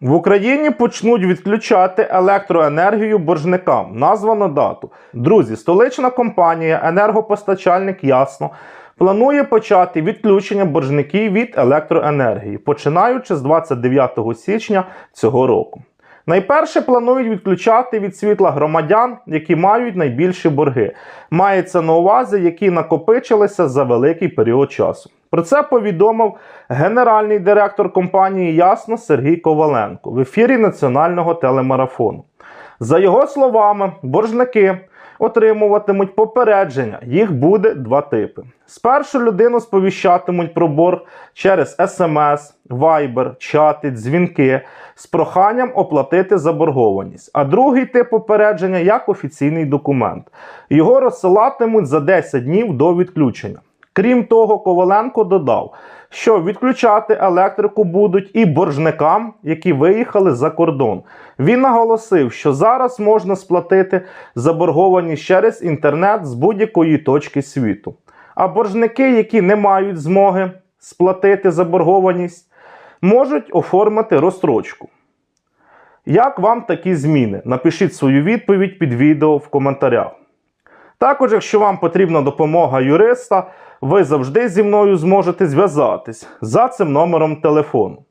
В Україні почнуть відключати електроенергію боржникам. Названо дату. Друзі, столична компанія енергопостачальник Ясно планує почати відключення боржників від електроенергії, починаючи з 29 січня цього року. Найперше планують відключати від світла громадян, які мають найбільші борги. Мається на увазі, які накопичилися за великий період часу. Про це повідомив генеральний директор компанії Ясно Сергій Коваленко в ефірі національного телемарафону. За його словами, боржники отримуватимуть попередження. Їх буде два типи. Спершу людину сповіщатимуть про борг через смс, вайбер, чати, дзвінки з проханням оплатити заборгованість. А другий тип попередження як офіційний документ. Його розсилатимуть за 10 днів до відключення. Крім того, Коваленко додав, що відключати електрику будуть і боржникам, які виїхали за кордон. Він наголосив, що зараз можна сплатити заборгованість через інтернет з будь-якої точки світу. А боржники, які не мають змоги сплатити заборгованість, можуть оформити розстрочку. Як вам такі зміни? Напишіть свою відповідь під відео в коментарях. Також, якщо вам потрібна допомога юриста, ви завжди зі мною зможете зв'язатись за цим номером телефону.